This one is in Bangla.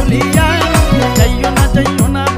হৃদয় যাইও না যাইও না